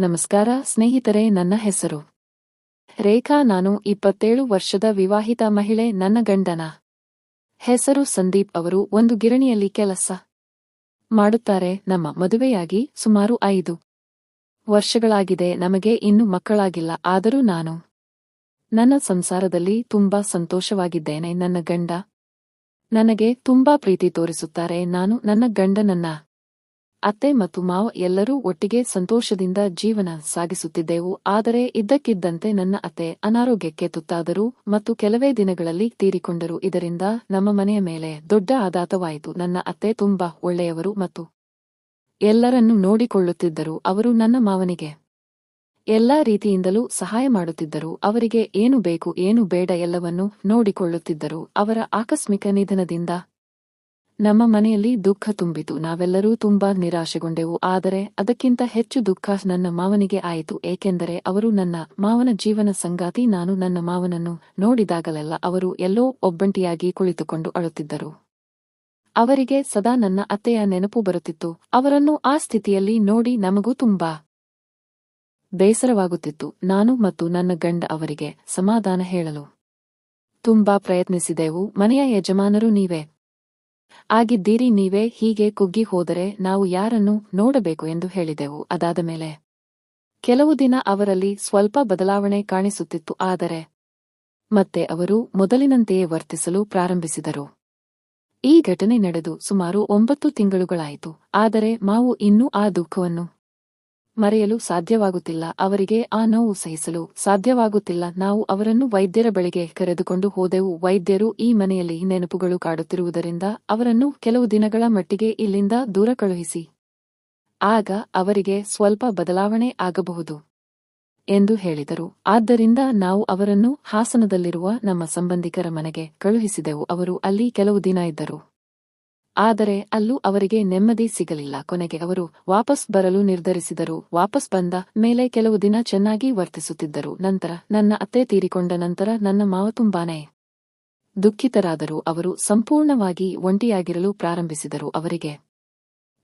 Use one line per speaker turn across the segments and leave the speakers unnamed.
ನಮಸ್ಕಾರ, ಸ್ನೇಹಿತರೆ, ನನ್ನ ಹೆಸರು. ರೇಖಾ, ನಾನು ಇಪ್ಪತ್ತೇಳು ವರ್ಷದ ವಿವಾಹಿತ ಮಹಿಳೆ, ನನ್ನ ಗಂಡನ. ಹೆಸರು ಸಂದೀಪ್ ಅವರು ಒಂದು ಗಿರಣಿಯಲ್ಲಿ ಕೆಲಸ ಮಾಡುತ್ತಾರೆ. ನಮ್ಮ ಮದುವೆಯಾಗಿ ಸುಮಾರು ಐದು ವರ್ಷಗಳಾಗಿದೆ. ನಮಗೆ ಇನ್ನು ಮಕ್ಕಳಾಗಿಲ್ಲ. ಆದರೂ ನಾನು ನನ್ನ ಸಂಸಾರದಲ್ಲಿ ತುಂಬಾ ಸಂತೋಷವಾಗಿದ್ದೇನೆ. ನನ್ನ ಗಂಡ ನನಗೆ ತುಂಬಾ ಪ್ರೀತಿ ತೋರಿಸುತ್ತಾರೆ. ನಾನು ನನ್ನ ಗಂಡನನ್ನ ಅತ್ತೆ ಮತ್ತು ಮಾವ ಎಲ್ಲರೂ ಒಟ್ಟಿಗೆ ಸಂತೋಷದಿಂದ ಜೀವನ ಸಾಗಿಸುತ್ತಿದ್ದೆವು. ಆದರೆ ಇದ್ದಕ್ಕಿದ್ದಂತೆ ನನ್ನ ಅತ್ತೆ ಅನಾರೋಗ್ಯಕ್ಕೆ ತುತ್ತಾದರು ಮತ್ತು ಕೆಲವೇ ದಿನಗಳಲ್ಲಿ ತೀರಿಕೊಂಡರು. ಇದರಿಂದ ನಮ್ಮ ಮನೆಯ ಮೇಲೆ ದೊಡ್ಡ ಆಘಾತವಾಯಿತು. ನನ್ನ ಅತ್ತೆ ತುಂಬಾ ಒಳ್ಳೆಯವರು ಮತ್ತು ಎಲ್ಲರನ್ನೂ ನೋಡಿಕೊಳ್ಳುತ್ತಿದ್ದರು. ಅವರು ನನ್ನ ಮಾವನಿಗೆ ಎಲ್ಲಾ ರೀತಿಯಿಂದಲೂ ಸಹಾಯ ಮಾಡುತ್ತಿದ್ದರು. ಅವರಿಗೆ ಏನು ಬೇಕು, ಏನು ಬೇಡ ಎಲ್ಲವನ್ನೂ ನೋಡಿಕೊಳ್ಳುತ್ತಿದ್ದರು. ಅವರ ಆಕಸ್ಮಿಕ ನಿಧನದಿಂದ ನಮ್ಮ ಮನೆಯಲ್ಲಿ ದುಃಖ ತುಂಬಿತು. ನಾವೆಲ್ಲರೂ ತುಂಬಾ ನಿರಾಶೆಗೊಂಡೆವು. ಆದರೆ ಅದಕ್ಕಿಂತ ಹೆಚ್ಚು ದುಃಖ ನನ್ನ ಮಾವನಿಗೆ ಆಯಿತು. ಏಕೆಂದರೆ ಅವರು ನನ್ನ ಮಾವನ ಜೀವನ ಸಂಗಾತಿ, ನಾನು ನನ್ನ ಮಾವನನ್ನು ನೋಡಿದಾಗಲೆಲ್ಲ ಅವರು ಎಲ್ಲೋ ಒಬ್ಬಂಟಿಯಾಗಿ ಕುಳಿತುಕೊಂಡು ಅಳುತ್ತಿದ್ದರು. ಅವರಿಗೆ ಸದಾ ನನ್ನ ಅತ್ತೆಯ ನೆನಪು ಬರುತ್ತಿತ್ತು. ಅವರನ್ನು ಆ ಸ್ಥಿತಿಯಲ್ಲಿ ನೋಡಿ ನಮಗೂ ತುಂಬಾ ಬೇಸರವಾಗುತ್ತಿತ್ತು. ನಾನು ಮತ್ತು ನನ್ನ ಗಂಡ ಅವರಿಗೆ ಸಮಾಧಾನ ಹೇಳಲು ತುಂಬಾ ಪ್ರಯತ್ನಿಸಿದೆವು. ಮನೆಯ ಯಜಮಾನರು ನೀವೇ ಆಗಿದ್ದೀರಿ ನೀವೇ ಹೀಗೆ ಕುಗ್ಗಿ ಹೋದರೆ ನಾವು ಯಾರನ್ನು ನೋಡಬೇಕು ಎಂದು ಹೇಳಿದೆವು. ಅದಾದ ಮೇಲೆ ಕೆಲವು ದಿನ ಅವರಲ್ಲಿ ಸ್ವಲ್ಪ ಬದಲಾವಣೆ ಕಾಣಿಸುತ್ತಿತ್ತು. ಆದರೆ ಮತ್ತೆ ಅವರು ಮೊದಲಿನಂತೆಯೇ ವರ್ತಿಸಲು ಪ್ರಾರಂಭಿಸಿದರು. ಈ ಘಟನೆ ನಡೆದು ಸುಮಾರು ಒಂಬತ್ತು ತಿಂಗಳುಗಳಾಯಿತು. ಆದರೆ ಮಾವು ಇನ್ನೂ ಆ ದುಃಖವನ್ನು ಮರೆಯಲು ಸಾಧ್ಯವಾಗುತ್ತಿಲ್ಲ. ಅವರಿಗೆ ಆ ನೋವು ಸಹಿಸಲು ಸಾಧ್ಯವಾಗುತ್ತಿಲ್ಲ. ನಾವು ಅವರನ್ನು ವೈದ್ಯರ ಬಳಿಗೆ ಕರೆದುಕೊಂಡು ಹೋದೆವು. ವೈದ್ಯರು ಈ ಮನೆಯಲ್ಲಿ ನೆನಪುಗಳು ಕಾಡುತ್ತಿರುವುದರಿಂದ ಅವರನ್ನು ಕೆಲವು ದಿನಗಳ ಮಟ್ಟಿಗೆ ಇಲ್ಲಿಂದ ದೂರ ಕಳುಹಿಸಿ. ಆಗ ಅವರಿಗೆ ಸ್ವಲ್ಪ ಬದಲಾವಣೆ ಆಗಬಹುದು ಎಂದು ಹೇಳಿದರು. ಆದ್ದರಿಂದ ನಾವು ಅವರನ್ನು ಹಾಸನದಲ್ಲಿರುವ ನಮ್ಮ ಸಂಬಂಧಿಕರ ಮನೆಗೆ ಕಳುಹಿಸಿದೆವು. ಅವರು ಅಲ್ಲಿ ಕೆಲವು ದಿನ ಇದ್ದರು. ಆದರೆ ಅಲ್ಲೂ ಅವರಿಗೆ ನೆಮ್ಮದಿ ಸಿಗಲಿಲ್ಲ. ಕೊನೆಗೆ ಅವರು ವಾಪಸ್ ಬರಲು ನಿರ್ಧರಿಸಿದರು. ವಾಪಸ್ ಬಂದ ಮೇಲೆ ಕೆಲವು ದಿನ ಚೆನ್ನಾಗಿ ವರ್ತಿಸುತ್ತಿದ್ದರು. ನಂತರ, ನನ್ನ ಅತ್ತೆ ತೀರಿಕೊಂಡ ನಂತರ ನನ್ನ ಮಾವ ತುಂಬಾನೇ ದುಃಖಿತರಾದರು. ಅವರು ಸಂಪೂರ್ಣವಾಗಿ ಒಂಟಿಯಾಗಿರಲು ಪ್ರಾರಂಭಿಸಿದರು. ಅವರಿಗೆ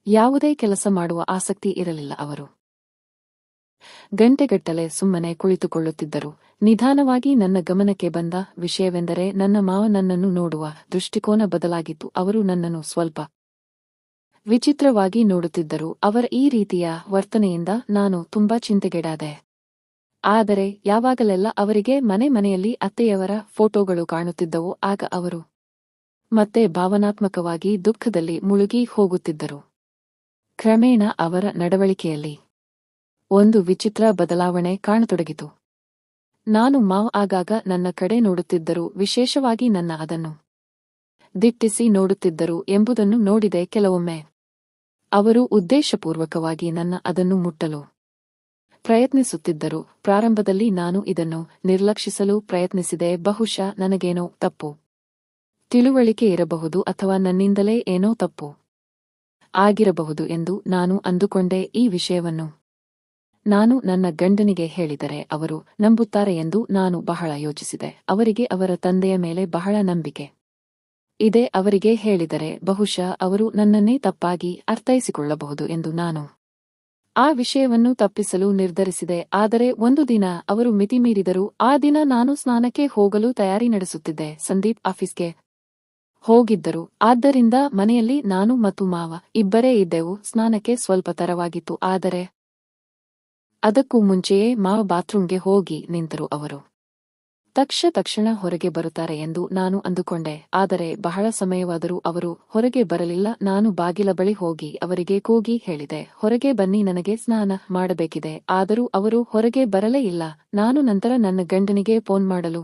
ಯಾವುದೇ ಕೆಲಸ ಮಾಡುವ ಆಸಕ್ತಿ ಇರಲಿಲ್ಲ. ಅವರು ಗಂಟೆಗಟ್ಟಲೆ ಸುಮ್ಮನೆ ಕುಳಿತುಕೊಳ್ಳುತ್ತಿದ್ದರು. ನಿಧಾನವಾಗಿ ನನ್ನ ಗಮನಕ್ಕೆ ಬಂದ ವಿಷಯವೆಂದರೆ ನನ್ನ ಮಾವ ನನ್ನನ್ನು ನೋಡುವ ದೃಷ್ಟಿಕೋನ ಬದಲಾಗಿತ್ತು. ಅವರು ನನ್ನನ್ನು ಸ್ವಲ್ಪ ವಿಚಿತ್ರವಾಗಿ ನೋಡುತ್ತಿದ್ದರು. ಅವರ ಈ ರೀತಿಯ ವರ್ತನೆಯಿಂದ ನಾನು ತುಂಬಾ ಚಿಂತೆಗೆಡಾದೆ. ಆದರೆ ಯಾವಾಗಲೆಲ್ಲ ಅವರಿಗೆ ಮನೆ ಮನೆಯಲ್ಲಿ ಅತ್ತೆಯವರ ಫೋಟೋಗಳು ಕಾಣುತ್ತಿದ್ದವು, ಆಗ ಅವರು ಮತ್ತೆ ಭಾವನಾತ್ಮಕವಾಗಿ ದುಃಖದಲ್ಲಿ ಮುಳುಗಿ ಹೋಗುತ್ತಿದ್ದರು. ಕ್ರಮೇಣ ಅವರ ನಡವಳಿಕೆಯಲ್ಲಿ ಒಂದು ವಿಚಿತ್ರ ಬದಲಾವಣೆ ಕಾಣತೊಡಗಿತು. ನಾನು ಮಾವ್ ಆಗಾಗ ನನ್ನ ಕಡೆ ನೋಡುತ್ತಿದ್ದರು, ವಿಶೇಷವಾಗಿ ನನ್ನ ಅದನ್ನು ದಿಟ್ಟಿಸಿ ನೋಡುತ್ತಿದ್ದರು ಎಂಬುದನ್ನು ನೋಡಿದೆ ಕೆಲವೊಮ್ಮೆ. ಅವರು ಉದ್ದೇಶಪೂರ್ವಕವಾಗಿ ನನ್ನ ಅದನ್ನು ಮುಟ್ಟಲು ಪ್ರಯತ್ನಿಸುತ್ತಿದ್ದರು. ಪ್ರಾರಂಭದಲ್ಲಿ ನಾನು ಇದನ್ನು ನಿರ್ಲಕ್ಷಿಸಲು ಪ್ರಯತ್ನಿಸಿದೆ, ಬಹುಶಃ ನನಗೇನೋ ತಪ್ಪು ತಿಳುವಳಿಕೆ ಇರಬಹುದು ಅಥವಾ ನನ್ನಿಂದಲೇ ಏನೋ ತಪ್ಪು ಆಗಿರಬಹುದು ಎಂದು ನಾನು ಅಂದುಕೊಂಡೆ ಈ ವಿಷಯವನ್ನು. ನಾನು ನನ್ನ ಗಂಡನಿಗೆ ಹೇಳಿದರೆ ಅವರು ನಂಬುತ್ತಾರೆ ಎಂದು ನಾನು ಬಹಳ ಯೋಚಿಸಿದೆ. ಅವರಿಗೆ ಅವರ ತಂದೆಯ ಮೇಲೆ ಬಹಳ ನಂಬಿಕೆ. ಇದೆ ಅವರಿಗೆ ಹೇಳಿದರೆ ಬಹುಶಃ ಅವರು ನನ್ನನ್ನೇ ತಪ್ಪಾಗಿ ಅರ್ಥೈಸಿಕೊಳ್ಳಬಹುದು ಎಂದು ನಾನು ಆ ವಿಷಯವನ್ನು ತಪ್ಪಿಸಲು ನಿರ್ಧರಿಸಿದೆ. ಆದರೆ ಒಂದು ದಿನ ಅವರು ಮಿತಿಮೀರಿದರು ಆ ದಿನ ನಾನು ಸ್ನಾನಕ್ಕೆ ಹೋಗಲು ತಯಾರಿ ನಡೆಸುತ್ತಿದ್ದೆ. ಸಂದೀಪ್ ಆಫೀಸ್ಗೆ ಹೋಗಿದ್ದರು. ಆದ್ದರಿಂದ ಮನೆಯಲ್ಲಿ ನಾನು ಮತ್ತು ಮಾವ ಇಬ್ಬರೇ ಇದ್ದೆವು. ಸ್ನಾನಕ್ಕೆ ಸ್ವಲ್ಪ ತರವಾಗಿತ್ತು ಆದರೆ ಅದಕ್ಕೂ ಮುಂಚೆಯೇ ಮಾವ ಬಾತ್ರೂಮ್ಗೆ ಹೋಗಿ ನಿಂತರು ಅವರು. ತಕ್ಷ ತಕ್ಷಣ ಹೊರಗೆ ಬರುತ್ತಾರೆ ಎಂದು ನಾನು ಅಂದುಕೊಂಡೆ. ಆದರೆ ಬಹಳ ಸಮಯವಾದರೂ ಅವರು ಹೊರಗೆ ಬರಲಿಲ್ಲ. ನಾನು ಬಾಗಿಲ ಬಳಿ ಹೋಗಿ ಅವರಿಗೆ ಕೂಗಿ ಹೇಳಿದೆ, ಹೊರಗೆ ಬನ್ನಿ, ನನಗೆ ಸ್ನಾನ ಮಾಡಬೇಕಿದೆ. ಆದರೂ ಅವರು ಹೊರಗೆ ಬರಲೇ ಇಲ್ಲ. ನಾನು ನಂತರ ನನ್ನ ಗಂಡನಿಗೆ ಫೋನ್ ಮಾಡಲು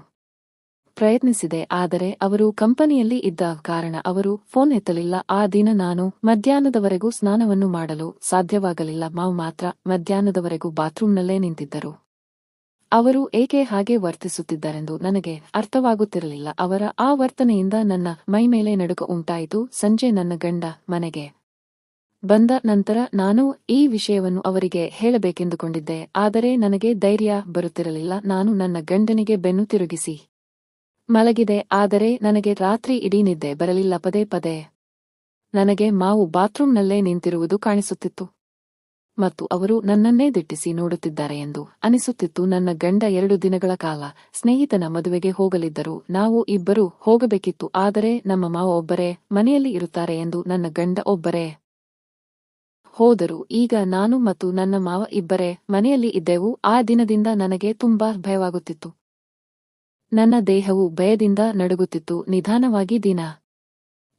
ಪ್ರಯತ್ನಿಸಿದೆ, ಆದರೆ ಅವರು ಕಂಪನಿಯಲ್ಲಿ ಇದ್ದ ಕಾರಣ ಅವರು ಫೋನ್ ಎತ್ತಲಿಲ್ಲ. ಆ ದಿನ ನಾನು ಮಧ್ಯಾಹ್ನದವರೆಗೂ ಸ್ನಾನವನ್ನು ಮಾಡಲು ಸಾಧ್ಯವಾಗಲಿಲ್ಲ. ಮಾವು ಮಾತ್ರ ಮಧ್ಯಾಹ್ನದವರೆಗೂ ಬಾತ್ರೂಮ್ನಲ್ಲೇ ನಿಂತಿದ್ದರು. ಅವರು ಏಕೆ ಹಾಗೆ ವರ್ತಿಸುತ್ತಿದ್ದಾರೆಂದು ನನಗೆ ಅರ್ಥವಾಗುತ್ತಿರಲಿಲ್ಲ. ಅವರ ಆ ವರ್ತನೆಯಿಂದ ನನ್ನ ಮೈಮೇಲೆ ನಡುಕ ಉಂಟಾಯಿತು. ಸಂಜೆ ನನ್ನ ಗಂಡ ಮನೆಗೆ ಬಂದ ನಂತರ ನಾನು ಈ ವಿಷಯವನ್ನು ಅವರಿಗೆ ಹೇಳಬೇಕೆಂದುಕೊಂಡಿದ್ದೆ, ಆದರೆ ನನಗೆ ಧೈರ್ಯ ಬರುತ್ತಿರಲಿಲ್ಲ. ನಾನು ನನ್ನ ಗಂಡನಿಗೆ ಬೆನ್ನು ತಿರುಗಿಸಿ ಮಲಗಿದೆ, ಆದರೆ ನನಗೆ ರಾತ್ರಿ ಇಡೀ ನಿದ್ದೆ ಬರಲಿಲ್ಲ. ಪದೇ ಪದೇ ನನಗೆ ಮಾವು ಬಾತ್ರೂಮ್ನಲ್ಲೇ ನಿಂತಿರುವುದು ಕಾಣಿಸುತ್ತಿತ್ತು. ಮತ್ತು ಅವರು ನನ್ನನ್ನೇ ದಿಟ್ಟಿಸಿ ನೋಡುತ್ತಿದ್ದಾರೆ ಎಂದು ಅನಿಸುತ್ತಿತ್ತು. ನನ್ನ ಗಂಡ ಎರಡು ದಿನಗಳ ಕಾಲ ಸ್ನೇಹಿತನ ಮದುವೆಗೆ ಹೋಗಲಿದ್ದರು ನಾವು ಇಬ್ಬರೂ ಹೋಗಬೇಕಿತ್ತು. ಆದರೆ ನಮ್ಮ ಮಾವ ಒಬ್ಬರೇ ಮನೆಯಲ್ಲಿ ಇರುತ್ತಾರೆ ಎಂದು ನನ್ನ ಗಂಡ ಒಬ್ಬರೇ ಹೋದರು. ಈಗ ನಾನು ಮತ್ತು ನನ್ನ ಮಾವ ಇಬ್ಬರೇ ಮನೆಯಲ್ಲಿ ಇದ್ದೆವು. ಆ ದಿನದಿಂದ ನನಗೆ ತುಂಬಾ ಭಯವಾಗುತ್ತಿತ್ತು. ನನ್ನ ದೇಹವು ಭಯದಿಂದ ನಡುಗುತ್ತಿತ್ತು, ನಿಧಾನವಾಗಿ ದಿನ.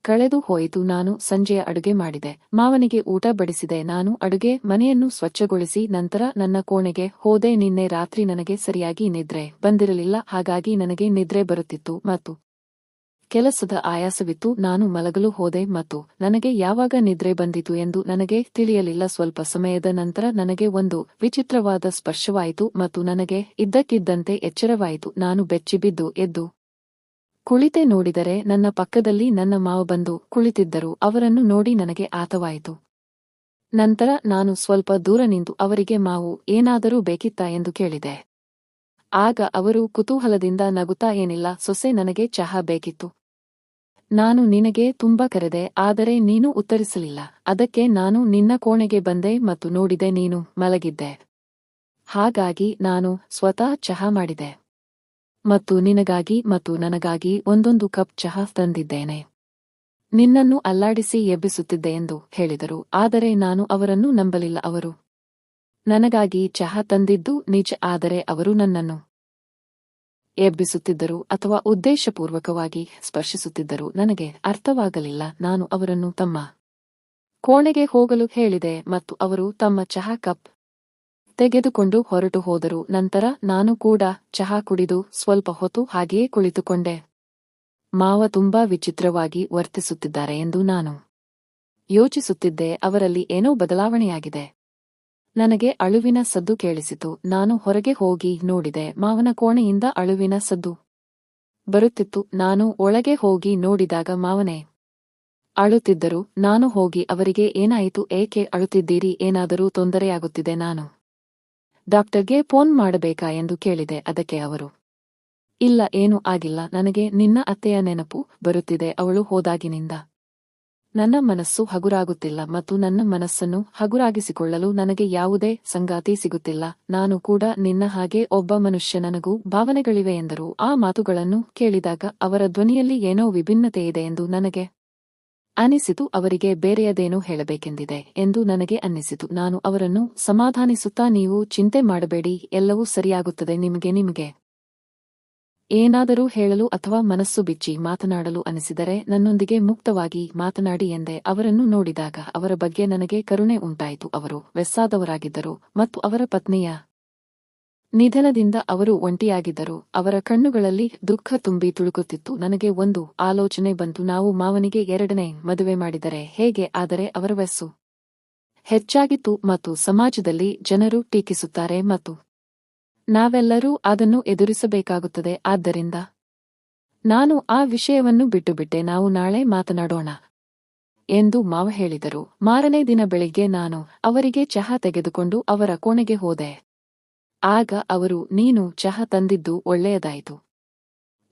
ಕಳೆದು ಹೋಯಿತು, ನಾನು ಸಂಜೆಯ ಅಡುಗೆ ಮಾಡಿದೆ. ಮಾವನಿಗೆ ಊಟ ಬಡಿಸಿದೆ, ನಾನು ಅಡುಗೆ ಮನೆಯನ್ನು ಸ್ವಚ್ಛಗೊಳಿಸಿ ನಂತರ ನನ್ನ ಕೋಣೆಗೆ ಹೋದೆ, ನಿನ್ನೆ ರಾತ್ರಿ ನನಗೆ ಸರಿಯಾಗಿ ನಿದ್ರೆ ಬಂದಿರಲಿಲ್ಲ, ಹಾಗಾಗಿ ನನಗೆ ನಿದ್ರೆ ಬರುತ್ತಿತ್ತು, ಮತ್ತು ಕೆಲಸದ ಆಯಾಸವಿತ್ತು, ನಾನು ಮಲಗಲು ಹೋದೆ ಮತ್ತು ನನಗೆ ಯಾವಾಗ ನಿದ್ರೆ ಬಂದಿತು ಎಂದು ನನಗೆ ತಿಳಿಯಲಿಲ್ಲ. ಸ್ವಲ್ಪ ಸಮಯದ ನಂತರ ನನಗೆ ಒಂದು ವಿಚಿತ್ರವಾದ ಸ್ಪರ್ಶವಾಯಿತು ಮತ್ತು ನನಗೆ ಇದ್ದಕ್ಕಿದ್ದಂತೆ ಎಚ್ಚರವಾಯಿತು. ನಾನು ಬೆಚ್ಚಿಬಿದ್ದು ಎದ್ದು ಕುಳಿತೆ ನೋಡಿದರೆ ನನ್ನ ಪಕ್ಕದಲ್ಲಿ ನನ್ನ ಮಾವ ಬಂದು ಕುಳಿತಿದ್ದರು. ಅವರನ್ನು ನೋಡಿ ನನಗೆ ಆತವಾಯಿತು. ನಂತರ ನಾನು ಸ್ವಲ್ಪ ದೂರ ನಿಂತು ಅವರಿಗೆ, ಮಾವು, ಏನಾದರೂ ಬೇಕಿತ್ತಾ? ಎಂದು ಕೇಳಿದೆ. ಆಗ ಅವರು ಕುತೂಹಲದಿಂದ ನಗುತ್ತಾ, ಏನಿಲ್ಲ, ಸೊಸೆ ನನಗೆ ಚಹಾ ಬೇಕಿತ್ತು. ನಾನು ನಿನಗೆ ತುಂಬಾ ಕರೆದೆ, ಆದರೆ ನೀನು ಉತ್ತರಿಸಲಿಲ್ಲ. ಅದಕ್ಕೆ ನಾನು ನಿನ್ನ ಕೋಣೆಗೆ ಬಂದೆ ಮತ್ತು ನೋಡಿದೆ ನೀನು ಮಲಗಿದ್ದೆ. ಹಾಗಾಗಿ ನಾನು ಸ್ವತಃ ಚಹಾ ಮಾಡಿದೆ. ಮತ್ತು ನಿನಗಾಗಿ ಮತ್ತು ನನಗಾಗಿ ಒಂದೊಂದು ಕಪ್ ಚಹಾ ತಂದಿದ್ದೇನೆ. ನಿನ್ನನ್ನು ಅಲ್ಲಾಡಿಸಿ ಎಬ್ಬಿಸುತ್ತಿದ್ದೆ ಎಂದು ಹೇಳಿದರು, ಆದರೆ ನಾನು ಅವರನ್ನು ನಂಬಲಿಲ್ಲ. ಅವರು ನನಗಾಗಿ ಚಹಾ ತಂದಿದ್ದು ನಿಜ, ಆದರೆ ಅವರು ನನ್ನನ್ನು ಎಬ್ಬಿಸುತ್ತಿದ್ದರು ಅಥವಾ ಉದ್ದೇಶಪೂರ್ವಕವಾಗಿ ಸ್ಪರ್ಶಿಸುತ್ತಿದ್ದರು ನನಗೆ ಅರ್ಥವಾಗಲಿಲ್ಲ. ನಾನು ಅವರನ್ನು ತಮ್ಮ ಕೋಣೆಗೆ ಹೋಗಲು ಹೇಳಿದೆ ಮತ್ತು ಅವರು ತಮ್ಮ ಚಹಾ ಕಪ್ ತೆಗೆದುಕೊಂಡು ಹೊರಟು ಹೋದರು. ನಂತರ ನಾನು ಕೂಡ ಚಹಾ ಕುಡಿದು ಸ್ವಲ್ಪ ಹೊತ್ತು ಹಾಗೆಯೇ ಕುಳಿತುಕೊಂಡೆ. ಮಾವ ತುಂಬಾ ವಿಚಿತ್ರವಾಗಿ ವರ್ತಿಸುತ್ತಿದ್ದಾರೆ ಎಂದು ನಾನು ಯೋಚಿಸುತ್ತಿದ್ದೆ. ಅವರಲ್ಲಿ ಏನೋ ಬದಲಾವಣೆಯಾಗಿದೆ. ನನಗೆ ಅಳುವಿನ ಸದ್ದು ಕೇಳಿಸಿತು. ನಾನು ಹೊರಗೆ ಹೋಗಿ ನೋಡಿದೆ. ಮಾವನ ಕೋಣೆಯಿಂದ ಅಳುವಿನ ಸದ್ದು ಬರುತ್ತಿತ್ತು. ನಾನು ಒಳಗೆ ಹೋಗಿ ನೋಡಿದಾಗ ಮಾವನೇ ಅಳುತ್ತಿದ್ದರು. ನಾನು ಹೋಗಿ ಅವರಿಗೆ, ಏನಾಯಿತು? ಏಕೆ ಅಳುತ್ತಿದ್ದೀರಿ? ಏನಾದರೂ ತೊಂದರೆಯಾಗುತ್ತಿದೆ ನಾನು. ಡಾಕ್ಟರ್ಗೆ ಫೋನ್ ಮಾಡಬೇಕಾ? ಎಂದು ಕೇಳಿದೆ. ಅದಕ್ಕೆ ಅವರು, ಇಲ್ಲ, ಏನೂ ಆಗಿಲ್ಲ. ನನಗೆ ನಿನ್ನ ಅತ್ತೆಯ ನೆನಪು ಬರುತ್ತಿದೆ. ಅವಳು ಹೋದಾಗಿನಿಂದ ನನ್ನ ಮನಸ್ಸು ಹಗುರಾಗುತ್ತಿಲ್ಲ ಮತ್ತು ನನ್ನ ಮನಸ್ಸನ್ನು ಹಗುರಾಗಿಸಿಕೊಳ್ಳಲು ನನಗೆ ಯಾವುದೇ ಸಂಗಾತಿ ಸಿಗುತ್ತಿಲ್ಲ. ನಾನು ಕೂಡ ನಿನ್ನ ಹಾಗೆ ಒಬ್ಬ ಮನುಷ್ಯ ನನಗೂ ಭಾವನೆಗಳಿವೆ ಎಂದರು. ಆ ಮಾತುಗಳನ್ನು ಕೇಳಿದಾಗ ಅವರ ಧ್ವನಿಯಲ್ಲಿ ಏನೋ ವಿಭಿನ್ನತೆ ಇದೆ ಎಂದು ನನಗೆ ಅನಿಸಿತು. ಅವರಿಗೆ ಬೇರೆಯದೇನೂ ಹೇಳಬೇಕೆಂದಿದೆ ಎಂದು ನನಗೆ ಅನ್ನಿಸಿತು. ನಾನು ಅವರನ್ನು ಸಮಾಧಾನಿಸುತ್ತಾ, ನೀವು ಚಿಂತೆ ಮಾಡಬೇಡಿ, ಎಲ್ಲವೂ ಸರಿಯಾಗುತ್ತದೆ, ನಿಮಗೆ ನಿಮಗೆ ಏನಾದರೂ ಹೇಳಲು ಅಥವಾ ಮನಸ್ಸು ಬಿಚ್ಚಿ ಮಾತನಾಡಲು ಅನಿಸಿದರೆ ನನ್ನೊಂದಿಗೆ ಮುಕ್ತವಾಗಿ ಮಾತನಾಡಿ ಎಂದೆ ಅವರನ್ನು ನೋಡಿದಾಗ ಅವರ ಬಗ್ಗೆ ನನಗೆ ಕರುಣೆ ಉಂಟಾಯಿತು. ಅವರು ವೆಸ್ಸಾದವರಾಗಿದ್ದರು ಮತ್ತು ಅವರ ಪತ್ನಿಯ ನಿಧನದಿಂದ ಅವರು ಒಂಟಿಯಾಗಿದ್ದರು. ಅವರ ಕಣ್ಣುಗಳಲ್ಲಿ ದುಃಖ ತುಂಬಿ ತುಳುಕುತ್ತಿತ್ತು. ನನಗೆ ಒಂದು ಆಲೋಚನೆ ಬಂತು. ನಾವು ಮಾವನಿಗೆ ಎರಡನೇ ಮದುವೆ ಮಾಡಿದರೆ ಹೇಗೆ? ಆದರೆ ಅವರ ವೆಸ್ಸು ಹೆಚ್ಚಾಗಿತ್ತು ಮತ್ತು ಸಮಾಜದಲ್ಲಿ ಜನರು ಟೀಕಿಸುತ್ತಾರೆ ಮತ್ತು ನಾವೆಲ್ಲರೂ ಅದನ್ನು ಎದುರಿಸಬೇಕಾಗುತ್ತದೆ. ಆದ್ದರಿಂದ ನಾನು ಆ ವಿಷಯವನ್ನು ಬಿಟ್ಟುಬಿಟ್ಟೆ. ನಾವು ನಾಳೆ ಮಾತನಾಡೋಣ ಎಂದು ಮಾವ ಹೇಳಿದರು. ಮಾರನೇ ದಿನ ಬೆಳಿಗ್ಗೆ ನಾನು ಅವರಿಗೆ ಚಹಾ ತೆಗೆದುಕೊಂಡು ಅವರ ಕೋಣೆಗೆ ಹೋದೆ. ಆಗ ಅವರು, ನೀನು ಚಹಾ ತಂದಿದ್ದು ಒಳ್ಳೆಯದಾಯಿತು.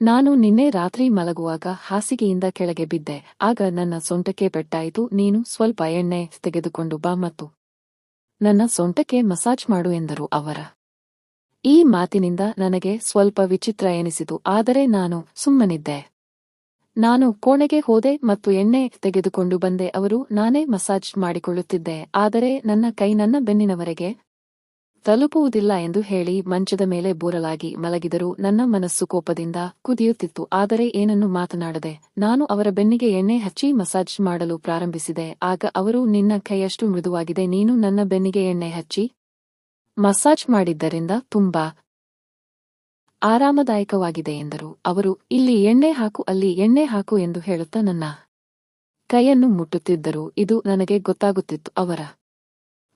ನಾನು ನಿನ್ನೆ ರಾತ್ರಿ ಮಲಗುವಾಗ ಹಾಸಿಗೆಯಿಂದ ಕೆಳಗೆ ಬಿದ್ದೆ. ಆಗ ನನ್ನ ಸೊಂಟಕ್ಕೆ ಪೆಟ್ಟಾಯಿತು. ನೀನು ಸ್ವಲ್ಪ ಎಣ್ಣೆ ತೆಗೆದುಕೊಂಡು ಬಾ ಮತ್ತು ನನ್ನ ಸೊಂಟಕ್ಕೆ ಮಸಾಜ್ ಮಾಡು ಎಂದರು ಅವರ ಈ ಮಾತಿನಿಂದ ನನಗೆ ಸ್ವಲ್ಪ ವಿಚಿತ್ರ ಎನಿಸಿತು, ಆದರೆ ನಾನು ಸುಮ್ಮನಿದ್ದೆ. ನಾನು ಕೋಣೆಗೆ ಹೋದೆ ಮತ್ತು ಎಣ್ಣೆ ತೆಗೆದುಕೊಂಡು ಬಂದೆ, ಅವರು ನಾನೇ ಮಸಾಜ್ ಮಾಡಿಕೊಳ್ಳುತ್ತಿದ್ದೆ, ಆದರೆ ನನ್ನ ಕೈ ನನ್ನ ಬೆನ್ನಿನವರೆಗೆ ತಲುಪುವುದಿಲ್ಲ ಎಂದು ಹೇಳಿ ಮಂಚದ ಮೇಲೆ ಬೂರಲಾಗಿ ಮಲಗಿದರು ನನ್ನ ಮನಸ್ಸು ಕೋಪದಿಂದ ಕುದಿಯುತ್ತಿತ್ತು, ಆದರೆ ಏನನ್ನು ಮಾತನಾಡದೆ ನಾನು ಅವರ ಬೆನ್ನಿಗೆ ಎಣ್ಣೆ ಹಚ್ಚಿ ಮಸಾಜ್ ಮಾಡಲು ಪ್ರಾರಂಭಿಸಿದೆ, ಆಗ ಅವರು, ನಿನ್ನ ಕೈಯಷ್ಟು ಮೃದುವಾಗಿದೆ, ನೀನು ನನ್ನ ಬೆನ್ನಿಗೆ ಎಣ್ಣೆ ಹಚ್ಚಿ ಮಸಾಜ್ ಮಾಡಿದ್ದರಿಂದ ತುಂಬಾ ಆರಾಮದಾಯಕವಾಗಿದೆ ಎಂದರು. ಅವರು, ಇಲ್ಲಿ ಎಣ್ಣೆ ಹಾಕು, ಅಲ್ಲಿ ಎಣ್ಣೆ ಹಾಕು ಎಂದು ಹೇಳುತ್ತಾ ನನ್ನ ಕೈಯನ್ನು ಮುಟ್ಟುತ್ತಿದ್ದರು. ಇದು ನನಗೆ ಗೊತ್ತಾಗುತ್ತಿತ್ತು. ಅವರ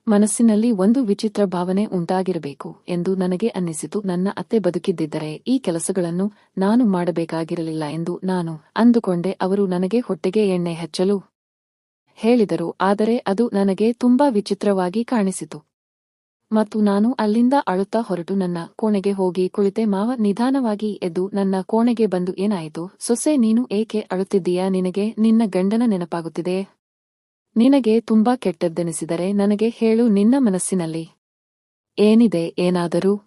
ಮನಸ್ಸಿನಲ್ಲಿ ಒಂದು ವಿಚಿತ್ರ ಭಾವನೆ ಉಂಟಾಗಿರಬೇಕು ಎಂದು ನನಗೆ ಅನ್ನಿಸಿತು. ನನ್ನ ಅತ್ತೆ ಬದುಕಿದ್ದಿದ್ದರೆ ಈ ಕೆಲಸಗಳನ್ನು ನಾನು ಮಾಡಬೇಕಾಗಿರಲಿಲ್ಲ ಎಂದು ನಾನು ಅಂದುಕೊಂಡೆ. ಅವರು ನನಗೆ ಹೊಟ್ಟೆಗೆ ಎಣ್ಣೆ ಹಚ್ಚಲು ಹೇಳಿದರು. ಆದರೆ ಅದು ನನಗೆ ತುಂಬಾ ವಿಚಿತ್ರವಾಗಿ ಕಾಣಿಸಿತು. ಮತ್ತು ನಾನು ಅಲ್ಲಿಂದ ಅಳುತ್ತಾ ಹೊರಟು ನನ್ನ ಕೋಣೆಗೆ ಹೋಗಿ ಕುಳಿತೆ ಮಾವ ನಿಧಾನವಾಗಿ ಎದ್ದು ನನ್ನ ಕೋಣೆಗೆ ಬಂದು ಏನಾಯಿತು? ಸೊಸೆ ನೀನು ಏಕೆ ಅಳುತ್ತಿದ್ದೀಯಾ ನಿನಗೆ ನಿನ್ನ ಗಂಡನ ನೆನಪಾಗುತ್ತಿದೆ. ನಿನಗೆ ತುಂಬಾ ಕೆಟ್ಟದ್ದೆನಿಸಿದರೆ ನನಗೆ ಹೇಳು ನಿನ್ನ ಮನಸ್ಸಿನಲ್ಲಿ. ಏನಿದೆ? ಏನಾದರೂ?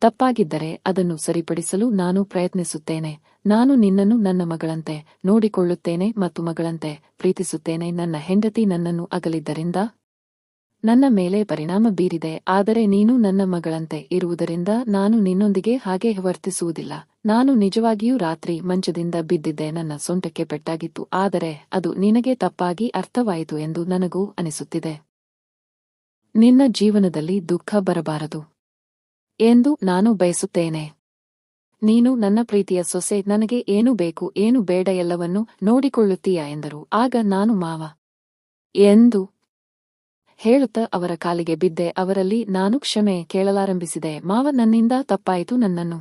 ತಪ್ಪಾಗಿದ್ದರೆ ಅದನ್ನು ಸರಿಪಡಿಸಲು ನಾನು ಪ್ರಯತ್ನಿಸುತ್ತೇನೆ. ನಾನು ನಿನ್ನನ್ನು ನನ್ನ ಮಗಳಂತೆ ನೋಡಿಕೊಳ್ಳುತ್ತೇನೆ ಮತ್ತು ಮಗಳಂತೆ ಪ್ರೀತಿಸುತ್ತೇನೆ. ನನ್ನ ಹೆಂಡತಿ ನನ್ನನ್ನು ಅಗಲಿದ್ದರಿಂದ ನನ್ನ ಮೇಲೆ ಪರಿಣಾಮ ಬೀರಿದೆ, ಆದರೆ ನೀನು ನನ್ನ ಮಗಳಂತೆ ಇರುವುದರಿಂದ ನಾನು ನಿನ್ನೊಂದಿಗೆ ಹಾಗೆ ವರ್ತಿಸುವುದಿಲ್ಲ. ನಾನು ನಿಜವಾಗಿಯೂ ರಾತ್ರಿ ಮಂಚದಿಂದ ಬಿದ್ದಿದ್ದೆ, ನನ್ನ ಸೊಂಟಕ್ಕೆ ಪೆಟ್ಟಾಗಿತ್ತು, ಆದರೆ ಅದು ನಿನಗೆ ತಪ್ಪಾಗಿ ಅರ್ಥವಾಯಿತು ಎಂದು ನನಗೂ ಅನಿಸುತ್ತಿದೆ. ನಿನ್ನ ಜೀವನದಲ್ಲಿ ದುಃಖ ಬರಬಾರದು ಎಂದು ನಾನು ಬಯಸುತ್ತೇನೆ. ನೀನು ನನ್ನ ಪ್ರೀತಿಯ ಸೊಸೆ, ನನಗೆ ಏನು ಬೇಕು, ಏನು ಬೇಡ ಎಲ್ಲವನ್ನೂ ನೋಡಿಕೊಳ್ಳುತ್ತೀಯಾ ಎಂದರು. ಆಗ ನಾನು ಮಾವ ಎಂದು ಹೇಳುತ್ತಾ ಅವರ ಕಾಲಿಗೆ ಬಿದ್ದೆ, ಅವರಲ್ಲಿ ನಾನು ಕ್ಷಮೆ ಕೇಳಲಾರಂಭಿಸಿದೆ, ಮಾವ ನನ್ನಿಂದ ತಪ್ಪಾಯಿತು ನನ್ನನ್ನು.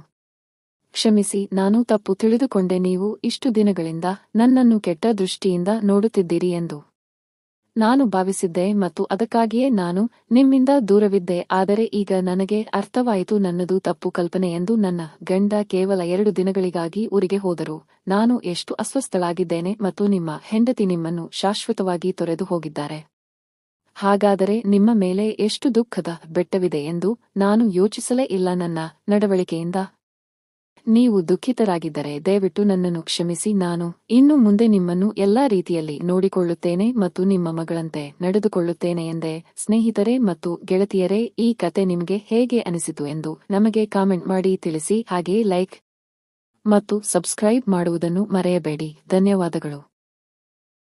ಕ್ಷಮಿಸಿ, ನಾನು ತಪ್ಪು ತಿಳಿದುಕೊಂಡೆ, ನೀವು ಇಷ್ಟು ದಿನಗಳಿಂದ ನನ್ನನ್ನು ಕೆಟ್ಟ ದೃಷ್ಟಿಯಿಂದ ನೋಡುತ್ತಿದ್ದೀರಿ ಎಂದು. ನಾನು ಭಾವಿಸಿದ್ದೆ ಮತ್ತು ಅದಕ್ಕಾಗಿಯೇ ನಾನು ನಿಮ್ಮಿಂದ ದೂರವಿದ್ದೆ, ಆದರೆ ಈಗ ನನಗೆ ಅರ್ಥವಾಯಿತು ನನ್ನದು ತಪ್ಪು ಕಲ್ಪನೆ ಎಂದು ನನ್ನ ಗಂಡ ಕೇವಲ ಎರಡು ದಿನಗಳಿಗಾಗಿ ಊರಿಗೆ ಹೋದರು. ನಾನು ಎಷ್ಟು ಅಸ್ವಸ್ಥಳಾಗಿದ್ದೇನೆ ಮತ್ತು ನಿಮ್ಮ ಹೆಂಡತಿ ನಿಮ್ಮನ್ನು ಶಾಶ್ವತವಾಗಿ ತೊರೆದು ಹೋಗಿದ್ದಾರೆ. ಹಾಗಾದರೆ ನಿಮ್ಮ ಮೇಲೆ ಎಷ್ಟು ದುಃಖದ ಬೆಟ್ಟವಿದೆ ಎಂದು ನಾನು ಯೋಚಿಸಲೇ ಇಲ್ಲ ನನ್ನ ನಡವಳಿಕೆಯಿಂದ. ನೀವು ದುಃಖಿತರಾಗಿದ್ದರೆ ದಯವಿಟ್ಟು ನನ್ನನ್ನು ಕ್ಷಮಿಸಿ, ನಾನು ಇನ್ನು ಮುಂದೆ ನಿಮ್ಮನ್ನು ಎಲ್ಲಾ ರೀತಿಯಲ್ಲಿ ನೋಡಿಕೊಳ್ಳುತ್ತೇನೆ ಮತ್ತು ನಿಮ್ಮ ಮಗಳಂತೆ ನಡೆದುಕೊಳ್ಳುತ್ತೇನೆ ಎಂದೇ. ಸ್ನೇಹಿತರೇ ಮತ್ತು ಗೆಳತಿಯರೇ, ಈ ಕತೆ ನಿಮಗೆ ಹೇಗೆ ಅನಿಸಿತು ಎಂದು ನಮಗೆ ಕಾಮೆಂಟ್ ಮಾಡಿ ತಿಳಿಸಿ, ಹಾಗೆಯೇ ಲೈಕ್ ಮತ್ತು ಸಬ್ಸ್ಕ್ರೈಬ್ ಮಾಡುವುದನ್ನು ಮರೆಯಬೇಡಿ. ಧನ್ಯವಾದಗಳು.